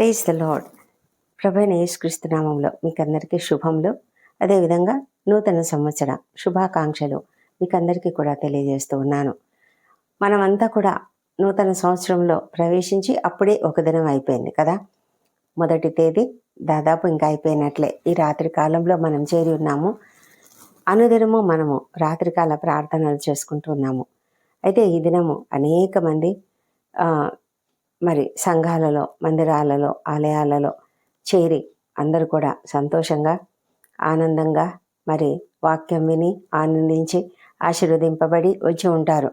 Praise the lord ప్రభైన యేసుక్రీస్తు నామంలో మీకు అందరికీ శుభములు. అదేవిధంగా నూతన సంవత్సర శుభాకాంక్షలు మీకు అందరికీ కూడా తెలియజేస్తూ ఉన్నాను. మనమంతా కూడా నూతన సంవత్సరంలో ప్రవేశించి అప్పుడే ఒక దినం అయిపోయింది కదా. మొదటి తేదీ దాదాపు ఇంకా అయిపోయినట్లే. ఈ రాత్రి కాలంలో మనం చేరి ఉన్నాము. అనుదినము మనము రాత్రికాల ప్రార్థనలు చేసుకుంటూ ఉన్నాము. అయితే ఈ దినము అనేక మంది మరి సంఘాలలో మందిరాలలో ఆలయాలలో చేరి అందరూ కూడా సంతోషంగా ఆనందంగా మరి వాక్యం విని ఆనందించి ఆశీర్వదింపబడి వచ్చి ఉంటారు.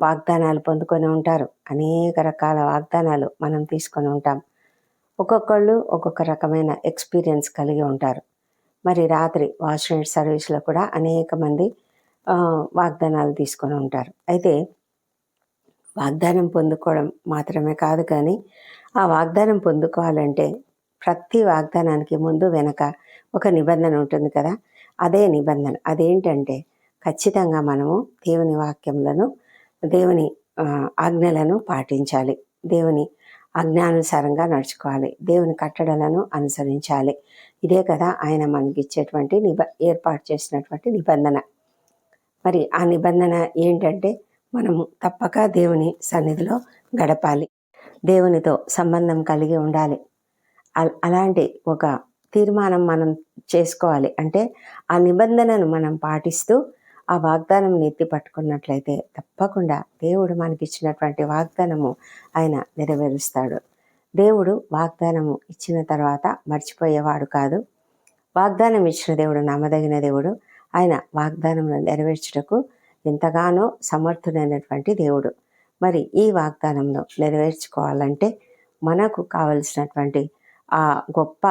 వాగ్దానాలు పొందుకొని ఉంటారు. అనేక రకాల వాగ్దానాలు మనం తీసుకొని ఉంటాం. ఒక్కొక్కళ్ళు ఒక్కొక్క రకమైన ఎక్స్పీరియన్స్ కలిగి ఉంటారు. మరి రాత్రి వాచ్ సర్వీస్లో కూడా అనేక మంది వాగ్దానాలు తీసుకొని ఉంటారు. అయితే వాగ్దానం పొందుకోవడం మాత్రమే కాదు కానీ ఆ వాగ్దానం పొందుకోవాలంటే ప్రతి వాగ్దానానికి ముందు వెనక ఒక నిబంధన ఉంటుంది కదా? అదే నిబంధన. అదేంటంటే ఖచ్చితంగా మనము దేవుని వాక్యములను దేవుని ఆజ్ఞలను పాటించాలి. దేవుని ఆజ్ఞానుసారంగా నడుచుకోవాలి. దేవుని కట్టడలను అనుసరించాలి. ఇదే కదా ఆయన మనకి ఇచ్చేటువంటి నిబ ఏర్పాటు చేసినటువంటి నిబంధన. మరి ఆ నిబంధన ఏంటంటే మనము తప్పక దేవుని సన్నిధిలో గడపాలి. దేవునితో సంబంధం కలిగి ఉండాలి. అలాంటి ఒక తీర్మానం మనం చేసుకోవాలి. అంటే ఆ నిబంధనను మనం పాటిస్తూ ఆ వాగ్దానం ఎత్తి పట్టుకున్నట్లయితే తప్పకుండా దేవుడు మనకి ఇచ్చినటువంటి వాగ్దానము ఆయన నెరవేరుస్తాడు. దేవుడు వాగ్దానము ఇచ్చిన తర్వాత మర్చిపోయేవాడు కాదు. వాగ్దానం ఇచ్చిన దేవుడు నమ్మదగిన దేవుడు ఆయన వాగ్దానమును నెరవేర్చుటకు ఎంతగానో సమర్థుడైనటువంటి దేవుడు. మరి ఈ వాగ్దానంలో నెరవేర్చుకోవాలంటే మనకు కావలసినటువంటి ఆ గొప్ప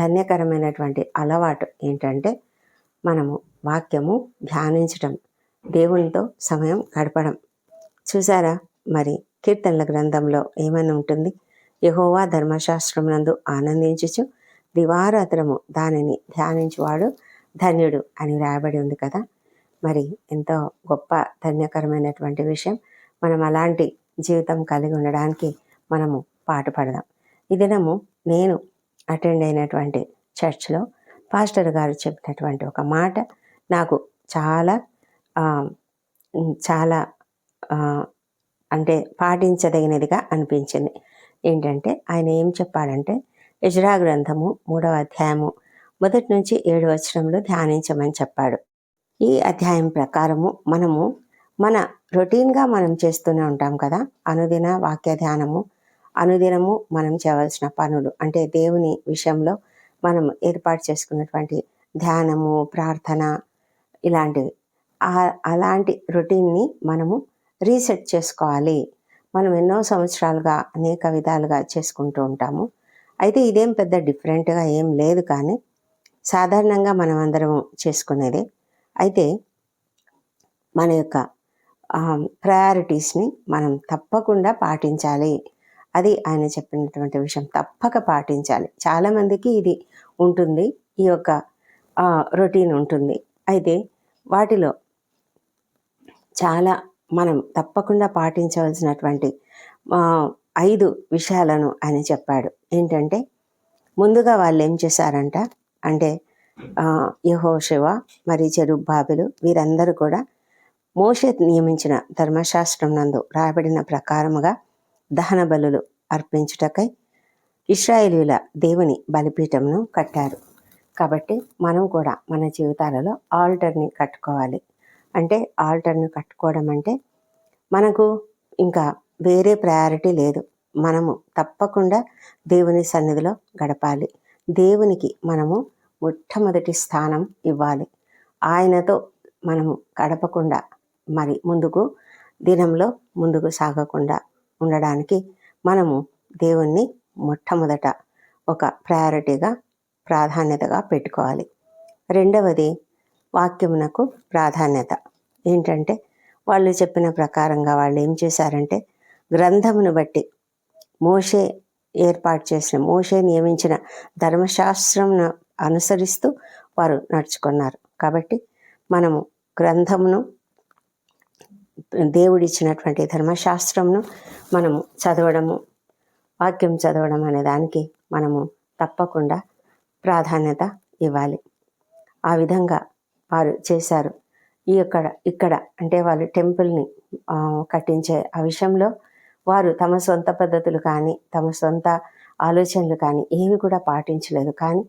ధన్యకరమైనటువంటి అలవాటు ఏంటంటే మనము వాక్యము ధ్యానించడం దేవునితో సమయం గడపడం. చూసారా మరి కీర్తనల గ్రంథంలో ఏమైనా ఉంటుంది? యహోవా ధర్మశాస్త్రం నందు ఆనందించుచు దివారాత్రము దానిని ధ్యానించువాడు ధన్యుడు అని రాయబడి ఉంది కదా. మరి ఎంతో గొప్ప ధన్యకరమైనటువంటి విషయం. మనం అలాంటి జీవితం కలిగి ఉండడానికి మనము పాటుపడదాం. ఈ దినము నేను అటెండ్ అయినటువంటి చర్చ్లో పాస్టర్ గారు చెప్పినటువంటి ఒక మాట నాకు చాలా చాలా అంటే పాటించదగినదిగా అనిపించింది. ఏంటంటే ఆయన ఏం చెప్పాడంటే యజ్రా గ్రంథము మూడవ అధ్యాయము మొదటి నుంచి ఏడు వచనంలో ధ్యానించమని చెప్పాడు. ఈ అధ్యాయం ప్రకారము మనము మన రొటీన్గా మనం చేస్తూనే ఉంటాం కదా? అనుదిన వాక్య ధ్యానము అనుదినము మనం చేయవలసిన పనులు. అంటే దేవుని విషయంలో మనం ఏర్పాటు చేసుకున్నటువంటి ధ్యానము ప్రార్థన ఇలాంటివి. అలాంటి రొటీన్ని మనము రీసెట్ చేసుకోవాలి. మనం ఎన్నో సంవత్సరాలుగా అనేక విధాలుగా చేసుకుంటూ ఉంటాము. అయితే ఇదేం పెద్ద డిఫరెంట్గా ఏం లేదు కానీ సాధారణంగా మనం అందరం చేసుకునేదే అయితే మన యొక్క ప్రయారిటీస్ని మనం తప్పకుండా పాటించాలి. అది ఆయన చెప్పినటువంటి విషయం. తప్పక పాటించాలి. చాలామందికి ఇది ఉంటుంది. ఈ యొక్క రొటీన్ ఉంటుంది. అయితే వాటిలో చాలా మనం తప్పకుండా పాటించవలసినటువంటి ఐదు విషయాలను ఆయన చెప్పాడు. ఏంటంటే ముందుగా వాళ్ళు ఏం చేశారంట అంటే యహోశివ మరి చెరుబ్బాబులు వీరందరూ కూడా మోషే నియమించిన ధర్మశాస్త్రం నందు రాయబడిన ప్రకారముగా దహన బలులు అర్పించుటకై ఇస్రాయేలీల దేవుని బలిపీఠంను కట్టారు. కాబట్టి మనం కూడా మన జీవితాలలో ఆల్టర్ని కట్టుకోవాలి. అంటే ఆల్టర్ని కట్టుకోవడం అంటే మనకు ఇంకా వేరే ప్రయారిటీ లేదు. మనము తప్పకుండా దేవుని సన్నిధిలో గడపాలి. దేవునికి మనము మొట్టమొదటి స్థానం ఇవ్వాలి. ఆయనతో మనము గడపకుండా మరి ముందుకు దినంలో ముందుకు సాగకుండా ఉండడానికి మనము దేవుణ్ణి మొట్టమొదట ఒక ప్రయారిటీగా ప్రాధాన్యతగా పెట్టుకోవాలి. రెండవది వాక్యమునకు ప్రాధాన్యత. ఏంటంటే వాళ్ళు చెప్పిన ప్రకారంగా వాళ్ళు ఏం చేశారంటే గ్రంథమును బట్టి మోషే ఏర్పాటు చేసిన మోషే నియమించిన ధర్మశాస్త్రంను అనుసరిస్తూ వారు నడుచుకున్నారు. కాబట్టి మనము గ్రంథమును దేవుడిచ్చినటువంటి ధర్మశాస్త్రంను మనము చదవడము వాక్యం చదవడం అనే దానికి మనము తప్పకుండా ప్రాధాన్యత ఇవ్వాలి. ఆ విధంగా వారు చేశారు. ఈ ఇక్కడ ఇక్కడ అంటే వాళ్ళు టెంపుల్ని కట్టించే ఆ విషయంలో వారు తమ సొంత పద్ధతులు కానీ తమ సొంత ఆలోచనలు కానీ ఏవి కూడా పాటించలేదు. కానీ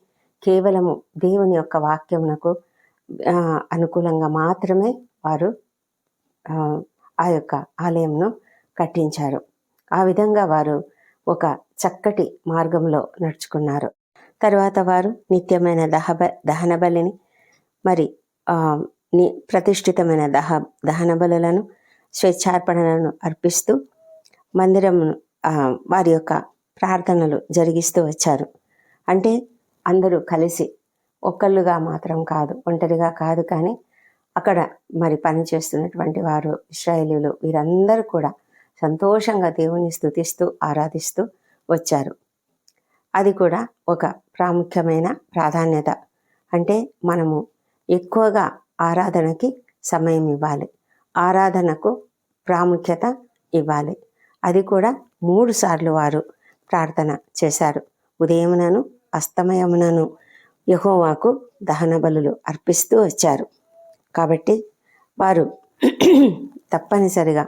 కేవలము దేవుని యొక్క వాక్యమునకు అనుకూలంగా మాత్రమే వారు ఆ, యొక్క ఆలయంను కట్టించారు. ఆ విధంగా వారు ఒక చక్కటి మార్గంలో నడుచుకున్నారు. తర్వాత వారు నిత్యమైన దహబ దహన బలిని మరి ని ప్రతిష్ఠితమైన దహ దహన బలులను స్వేచ్ఛార్పణలను అర్పిస్తూ మందిరమును వారి యొక్క ప్రార్థనలు జరిగిస్తూ వచ్చారు. అంటే అందరూ కలిసి ఒక్కళ్ళుగా మాత్రం కాదు ఒంటరిగా కాదు కానీ అక్కడ మరి పని చేస్తున్నటువంటి వారు ఇస్రాయేలీలు వీరందరూ కూడా సంతోషంగా దేవుని స్తుతిస్తూ ఆరాధిస్తూ వచ్చారు. అది కూడా ఒక ప్రాముఖ్యమైన ప్రాధాన్యత. అంటే మనము ఎక్కువగా ఆరాధనకి సమయం ఇవ్వాలి. ఆరాధనకు ప్రాముఖ్యత ఇవ్వాలి. అది కూడా మూడు సార్లు వారు ప్రార్థన చేశారు. ఉదయమునను అస్తమయమునను యహోవాకు దహన బలులు అర్పిస్తూ వచ్చారు. కాబట్టి వారు తప్పనిసరిగా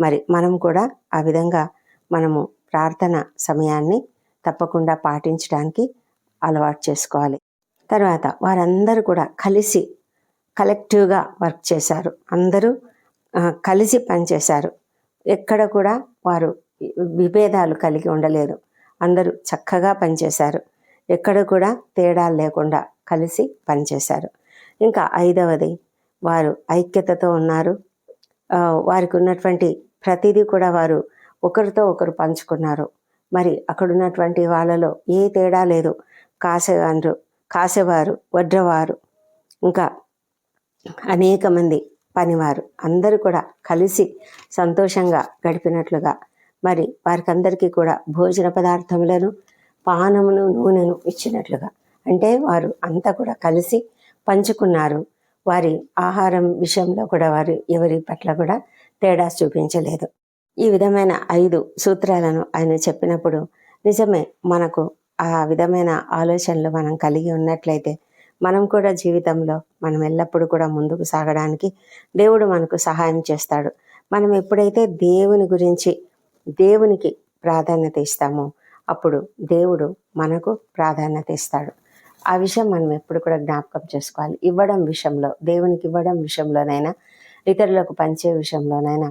మరి మనం కూడా ఆ విధంగా మనము ప్రార్థన సమయాన్ని తప్పకుండా పాటించడానికి అలవాటు చేసుకోవాలి. తర్వాత వారందరూ కూడా కలిసి కలెక్టివ్గా వర్క్ చేశారు. అందరూ కలిసి పనిచేశారు. ఎక్కడ కూడా వారు విభేదాలు కలిగి ఉండలేదు. అందరూ చక్కగా పనిచేశారు. ఎక్కడ కూడా తేడాలు లేకుండా కలిసి పనిచేశారు. ఇంకా ఐదవది వారు ఐక్యతతో ఉన్నారు. వారికి ఉన్నటువంటి ప్రతిదీ కూడా వారు ఒకరితో ఒకరు పంచుకున్నారు. మరి అక్కడ ఉన్నటువంటి వాళ్ళలో ఏ తేడా లేదు. కాసేవారు కాసేవారు వడ్రవారు ఇంకా అనేక మంది పనివారు. అందరూ కూడా కలిసి సంతోషంగా గడిపినట్లుగా. మరి వారికి అందరికీ కూడా భోజన పదార్థములను పానమును నూనెను ఇచ్చినట్లుగా. అంటే వారు అంతా కూడా కలిసి పంచుకున్నారు. వారి ఆహారం విషయంలో కూడా వారు ఎవరి పట్ల కూడా తేడా చూపించలేదు. ఈ విధమైన ఐదు సూత్రాలను ఆయన చెప్పినప్పుడు నిజమే మనకు ఆ విధమైన ఆలోచనలు మనం కలిగి ఉన్నట్లయితే మనం కూడా జీవితంలో మనం ఎల్లప్పుడూ కూడా ముందుకు సాగడానికి దేవుడు మనకు సహాయం చేస్తాడు. మనం ఎప్పుడైతే దేవుని గురించి దేవునికి ప్రాధాన్యత ఇస్తామో అప్పుడు దేవుడు మనకు ప్రాధాన్యత ఇస్తాడు. ఆ విషయం మనం ఎప్పుడు కూడా జ్ఞాపకం చేసుకోవాలి. ఇవ్వడం విషయంలో దేవునికి ఇవ్వడం విషయంలోనైనా ఇతరులకు పంచే విషయంలోనైనా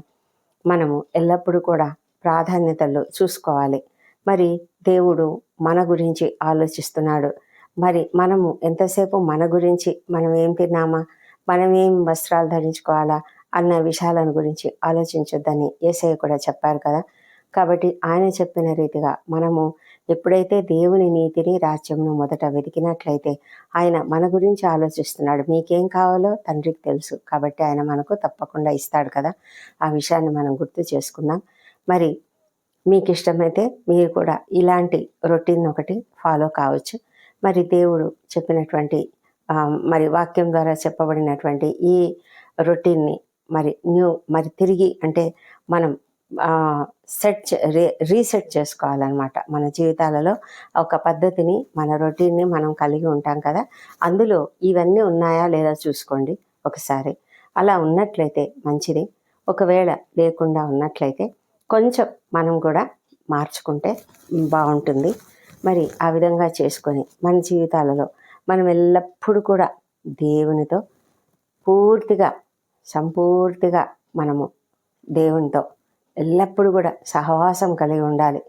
మనము ఎల్లప్పుడూ కూడా ప్రాధాన్యతలు చూసుకోవాలి. మరి దేవుడు మన గురించి ఆలోచిస్తున్నాడు. మరి మనము ఎంతసేపు మన గురించి మనం ఏం తిన్నామా మనం ఏం వస్త్రాలు ధరించుకోవాలా అన్న విషయాలను గురించి ఆలోచించొద్దని ఏసయ్య కూడా చెప్పారు కదా. కాబట్టి ఆయన చెప్పిన రీతిగా మనము ఎప్పుడైతే దేవుని నీతిని రాజ్యంను మొదట వెతికినట్లయితే ఆయన మన గురించి ఆలోచిస్తున్నాడు. మీకేం కావాలో తండ్రికి తెలుసు. కాబట్టి ఆయన మనకు తప్పకుండా ఇస్తాడు కదా. ఆ విషయాన్ని మనం గుర్తు చేసుకుందాం. మరి మీకు ఇష్టమైతే మీరు కూడా ఇలాంటి రొటీన్ ఒకటి ఫాలో కావచ్చు. మరి దేవుడు చెప్పినటువంటి మరి వాక్యం ద్వారా చెప్పబడినటువంటి ఈ రొటీన్ని మరి న్యూ మరి తిరిగి అంటే మనం సెట్ రీ రీసెట్ చేసుకోవాలన్నమాట. మన జీవితాలలో ఒక పద్ధతిని మన రొటీన్ని మనం కలిగి ఉంటాం కదా. అందులో ఇవన్నీ ఉన్నాయా లేదా చూసుకోండి ఒకసారి. అలా ఉన్నట్లయితే మంచిది. ఒకవేళ లేకుండా ఉన్నట్లయితే కొంచెం మనం కూడా మార్చుకుంటే బాగుంటుంది. మరి ఆ విధంగా చేసుకొని మన జీవితాలలో మనం ఎల్లప్పుడూ కూడా దేవునితో పూర్తిగా సంపూర్తిగా మనము దేవునితో ఎల్లప్పుడూ కూడా సహవాసం కలిగి ఉండాలి.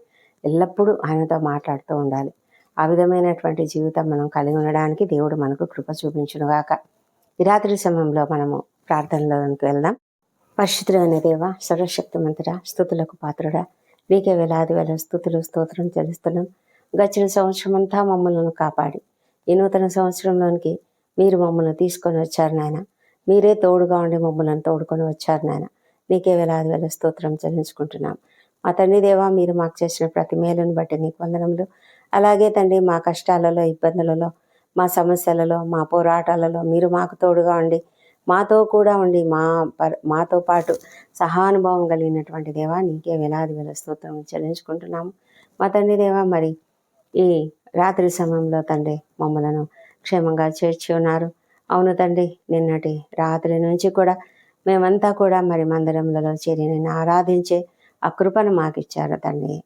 ఎల్లప్పుడూ ఆయనతో మాట్లాడుతూ ఉండాలి. ఆ విధమైనటువంటి జీవితం మనం కలిగి ఉండడానికి దేవుడు మనకు కృప చూపించునుగాక. ఈ రాత్రి సమయంలో మనము ప్రార్థనలోకి వెళ్దాం. పరిశుద్ధమైన దేవ సర్వశక్తిమంతుడా స్థుతులకు పాత్రుడా నీకే వేలాది వేల స్థుతులు స్తోత్రం తెలుస్తున్నాం గడిచిన సంవత్సరం అంతా మమ్మల్ని కాపాడి ఈ నూతన సంవత్సరంలోనికి మీరు మమ్మల్ని తీసుకొని వచ్చారు నాయన. మీరే తోడుగా ఉండి మమ్మల్ని తోడుకొని వచ్చారు నాయన. నీకే వేలాది వేల స్తోత్రం చెల్లించుకుంటున్నాం. మా తండ్రి దేవా మీరు మాకు చేసిన ప్రతి మేలును బట్టి నీకు వందనములు. అలాగే తండ్రి మా కష్టాలలో ఇబ్బందులలో మా సమస్యలలో మా పోరాటాలలో మీరు మాకు తోడుగా ఉండి మాతో కూడా ఉండి మా మాతో పాటు సహానుభావం కలిగినటువంటి దేవా నీకే వేలాది వేల స్తోత్రం చెల్లించుకుంటున్నాము. మా తండ్రి దేవా మరి ఈ రాత్రి సమయంలో తండ్రి మమ్మలను క్షేమంగా చేర్చి ఉన్నారు. అవును తండ్రి నిన్నటి రాత్రి నుంచి కూడా మేమంతా కూడా మరి మందిరంలో చేరి నేను ఆరాధించే ఆ కృపను మాకు ఇచ్చారు తండ్రి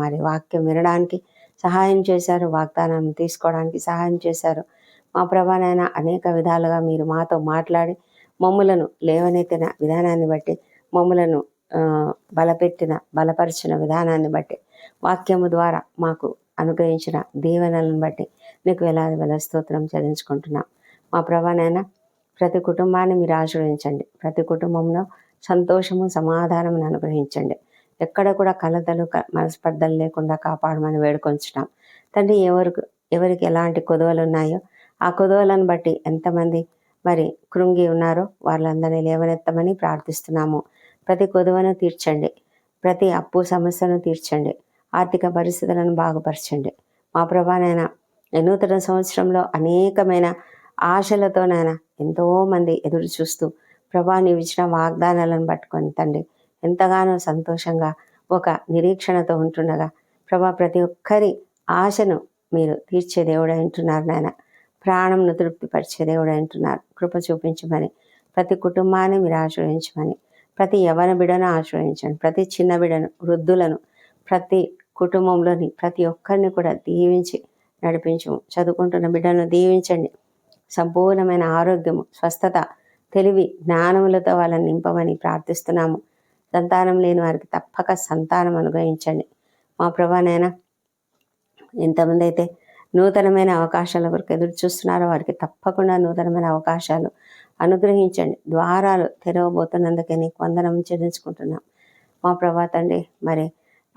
మరి వాక్యం వినడానికి సహాయం చేశారు వాగ్దానం తీసుకోవడానికి సహాయం చేశారు. మా ప్రభానైనా అనేక విధాలుగా మీరు మాతో మాట్లాడి మమ్ములను లేవనెత్తిన విధానాన్ని బట్టి మమ్ములను బలపెట్టిన బలపరిచిన విధానాన్ని బట్టి వాక్యము ద్వారా మాకు అనుగ్రహించిన దీవెనలను బట్టి నీకు వేలాది వేల స్తోత్రం చెల్లించుకుంటున్నాం. మా ప్రభానైనా ప్రతి కుటుంబాన్ని మీరు ఆశ్రయించండి ప్రతి కుటుంబంలో సంతోషము సమాధానమును అనుగ్రహించండి. ఎక్కడ కూడా కలతలు మనస్పర్ధలు లేకుండా కాపాడమని వేడుకొంచున్నాం. తండ్రి ఎవరికి ఎవరికి ఎలాంటి కొదవలు ఉన్నాయో ఆ కొదవలను బట్టి ఎంతమంది మరి కృంగి ఉన్నారో వాళ్ళందరినీ లేవనెత్తమని ప్రార్థిస్తున్నాము. ప్రతి కొదవను తీర్చండి. ప్రతి అప్పు సమస్యను తీర్చండి. ఆర్థిక పరిస్థితులను బాగుపరచండి. మా ప్రభానైనా నూతన సంవత్సరంలో అనేకమైన ఆశలతోనైనా ఎంతోమంది ఎదురు చూస్తూ ప్రభా నీవు ఇచ్చిన వాగ్దానాలను పట్టుకొని తండ్రి ఎంతగానో సంతోషంగా ఒక నిరీక్షణతో ఉంటుండగా ప్రభా ప్రతి ఒక్కరి ఆశను మీరు తీర్చే దేవుడు అంటున్నారు నాయన. ప్రాణంను తృప్తిపరిచే దేవుడు అంటున్నారు కృప చూపించమని ప్రతి కుటుంబాన్ని మీరు ఆశ్రయించమని ప్రతి యవన బిడను ఆశ్రయించండి ప్రతి చిన్న బిడను వృద్ధులను ప్రతి కుటుంబంలోని ప్రతి ఒక్కరిని కూడా దీవించి నడిపించము. చదువుకుంటున్న బిడ్డను దీవించండి. సంపూర్ణమైన ఆరోగ్యము స్వస్థత తెలివి జ్ఞానములతో వాళ్ళని నింపమని ప్రార్థిస్తున్నాము. సంతానం లేని వారికి తప్పక సంతానం అనుగ్రహించండి. మా ప్రభానైనా ఎంతమంది అయితే నూతనమైన అవకాశాల వరకు ఎదురు చూస్తున్నారో వారికి తప్పకుండా నూతనమైన అవకాశాలు అనుగ్రహించండి. ద్వారాలు తెరవబోతున్నందుకే నీకు వందనం చెల్లించుకుంటున్నాం. మా ప్రభా తండ్రి మరి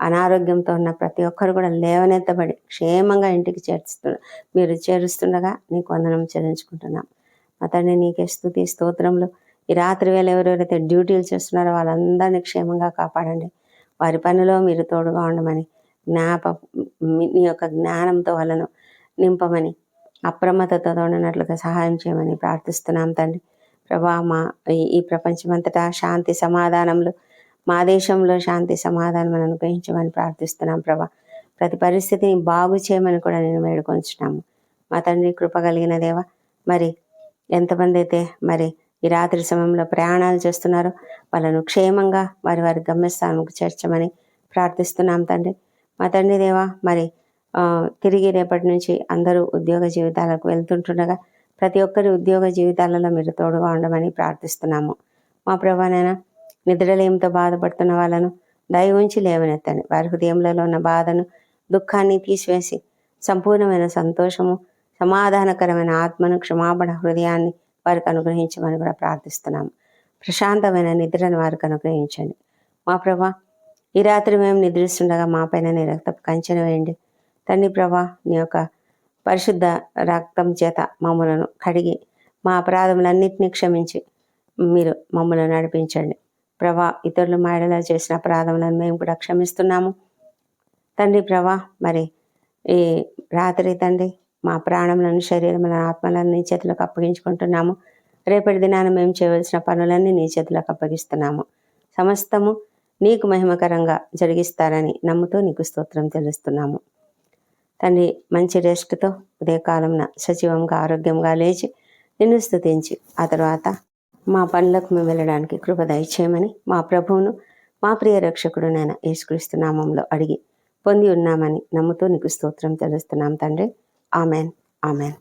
అనారోగ్యంతో ఉన్న ప్రతి ఒక్కరు కూడా లేవనెత్తబడి క్షేమంగా ఇంటికి చేర్చుతు మీరు చేరుస్తుండగా నీకు వందనం చెల్లించుకుంటున్నాం. అతన్ని నీకే స్థుతి స్తోత్రంలో ఈ రాత్రి వేళ ఎవరెవరైతే డ్యూటీలు చేస్తున్నారో వాళ్ళందరినీ క్షేమంగా కాపాడండి. వారి పనిలో మీరు తోడుగా ఉండమని జ్ఞాప నీ యొక్క జ్ఞానంతో వాళ్ళను నింపమని అప్రమత్తతో ఉన్నట్లుగా సహాయం చేయమని ప్రార్థిస్తున్నాం తండ్రి. ప్రభా మా ఈ ప్రపంచమంతటా శాంతి సమాధానములు మా దేశంలో శాంతి సమాధానం అనుగ్రహించమని ప్రార్థిస్తున్నాం ప్రభా. ప్రతి పరిస్థితిని బాగు చేయమని కూడా నేను వేడుకొంచున్నాము. మా తండ్రి కృప కలిగిన దేవ మరి ఎంతమంది అయితే మరి ఈ రాత్రి సమయంలో ప్రయాణాలు చేస్తున్నారో వాళ్ళను క్షేమంగా వారి వారి గమ్యస్థానంకు చేర్చమని ప్రార్థిస్తున్నాం తండ్రి. మా తండ్రి దేవ మరి తిరిగి రేపటి నుంచి అందరూ ఉద్యోగ జీవితాలకు వెళ్తుంటుండగా ప్రతి ఒక్కరి ఉద్యోగ జీవితాలలో మీరు తోడుగా ఉండమని ప్రార్థిస్తున్నాము. మా ప్రభానైనా నిద్రలేమితో బాధపడుతున్న వాళ్ళను దయ ఉంచి లేవనెత్తండి వారి హృదయంలో ఉన్న బాధను దుఃఖాన్ని తీసివేసి సంపూర్ణమైన సంతోషము సమాధానకరమైన ఆత్మను క్షమాపణ హృదయాన్ని వారికి అనుగ్రహించమని కూడా ప్రార్థిస్తున్నాము ప్రశాంతమైన నిద్రను వారికి అనుగ్రహించండి. మా ప్రభా ఈ రాత్రి మేము నిద్రిస్తుండగా మా పైన నీ రక్తపు కంచెన వేయండి. తండ్రి ప్రభా నీ యొక్క పరిశుద్ధ రక్తం చేత మమ్మలను కడిగి మా అపరాధములన్నింటినీ క్షమించి మీరు మమ్మల్ని నడిపించండి. ప్రభా ఇతరులు మాడలా చేసిన అపరాధములను మేము కూడా క్షమిస్తున్నాము. తండ్రి ప్రభా మరి ఈ రాత్రి తండ్రి మా ప్రాణములను శరీరములను ఆత్మలను నీ చేతులకు అప్పగించుకుంటున్నాము. రేపటి దినాన మేము చేయవలసిన పనులన్నీ నీ చేతులకు అప్పగిస్తున్నాము. సమస్తము నీకు మహిమకరంగా జరిగిస్తారని నమ్ముతూ నీకు స్తోత్రం తెలుస్తున్నాము. తండ్రి మంచి రెస్ట్తో ఉదయకాలంన సజీవంగా ఆరోగ్యంగా లేచి నిన్ను స్థుతించి ఆ తర్వాత మా పనులకు మేము వెళ్ళడానికి కృప దయచేయమని మా ప్రభువును మా ప్రియ రక్షకుడు నేను యేసుక్రీస్తు నామంలో అడిగి పొంది ఉన్నామని నమ్ముతూ నీకు స్తోత్రం తెలుస్తున్నాం తండ్రి. ఆమెన్. ఆమెన్.